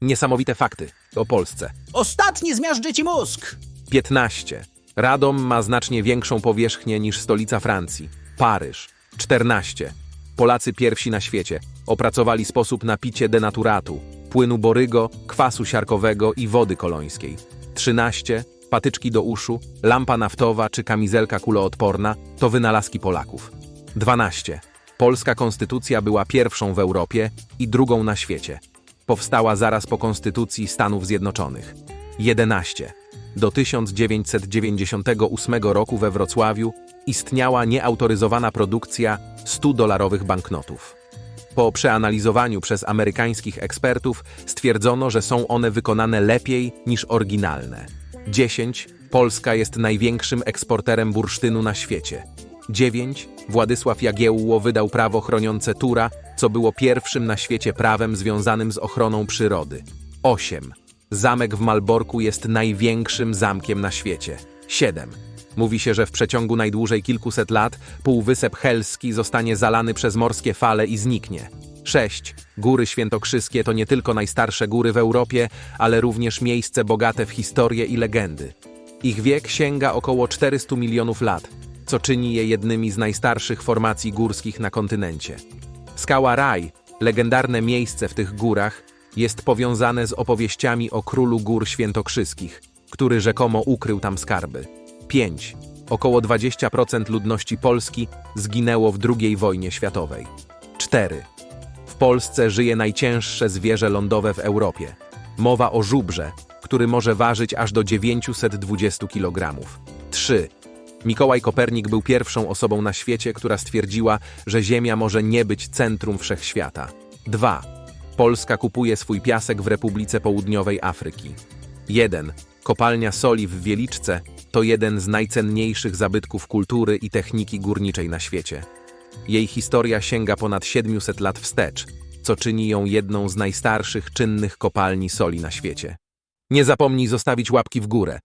Niesamowite fakty o Polsce. Ostatni zmiażdży ci mózg! 15. Radom ma znacznie większą powierzchnię niż stolica Francji. Paryż. 14. Polacy pierwsi na świecie opracowali sposób na picie denaturatu, płynu borygo, kwasu siarkowego i wody kolońskiej. 13. Patyczki do uszu, lampa naftowa czy kamizelka kuloodporna to wynalazki Polaków. 12. Polska konstytucja była pierwszą w Europie i drugą na świecie. Powstała zaraz po Konstytucji Stanów Zjednoczonych. 11. Do 1998 roku we Wrocławiu istniała nieautoryzowana produkcja 100-dolarowych banknotów. Po przeanalizowaniu przez amerykańskich ekspertów stwierdzono, że są one wykonane lepiej niż oryginalne. 10. Polska jest największym eksporterem bursztynu na świecie. 9. Władysław Jagiełło wydał prawo chroniące Tura, co było pierwszym na świecie prawem związanym z ochroną przyrody. 8. Zamek w Malborku jest największym zamkiem na świecie. 7. Mówi się, że w przeciągu najdłużej kilkuset lat Półwysep Helski zostanie zalany przez morskie fale i zniknie. 6. Góry Świętokrzyskie to nie tylko najstarsze góry w Europie, ale również miejsce bogate w historię i legendy. Ich wiek sięga około 400 milionów lat, co czyni je jednymi z najstarszych formacji górskich na kontynencie. Skała Raj, legendarne miejsce w tych górach, jest powiązane z opowieściami o królu gór świętokrzyskich, który rzekomo ukrył tam skarby. 5. Około 20% ludności Polski zginęło w II wojnie światowej. 4. W Polsce żyje najcięższe zwierzę lądowe w Europie. Mowa o żubrze, który może ważyć aż do 920 kg. 3. Mikołaj Kopernik był pierwszą osobą na świecie, która stwierdziła, że Ziemia może nie być centrum wszechświata. 2. Polska kupuje swój piasek w Republice Południowej Afryki. 1. Kopalnia soli w Wieliczce to jeden z najcenniejszych zabytków kultury i techniki górniczej na świecie. Jej historia sięga ponad 700 lat wstecz, co czyni ją jedną z najstarszych czynnych kopalni soli na świecie. Nie zapomnij zostawić łapki w górę,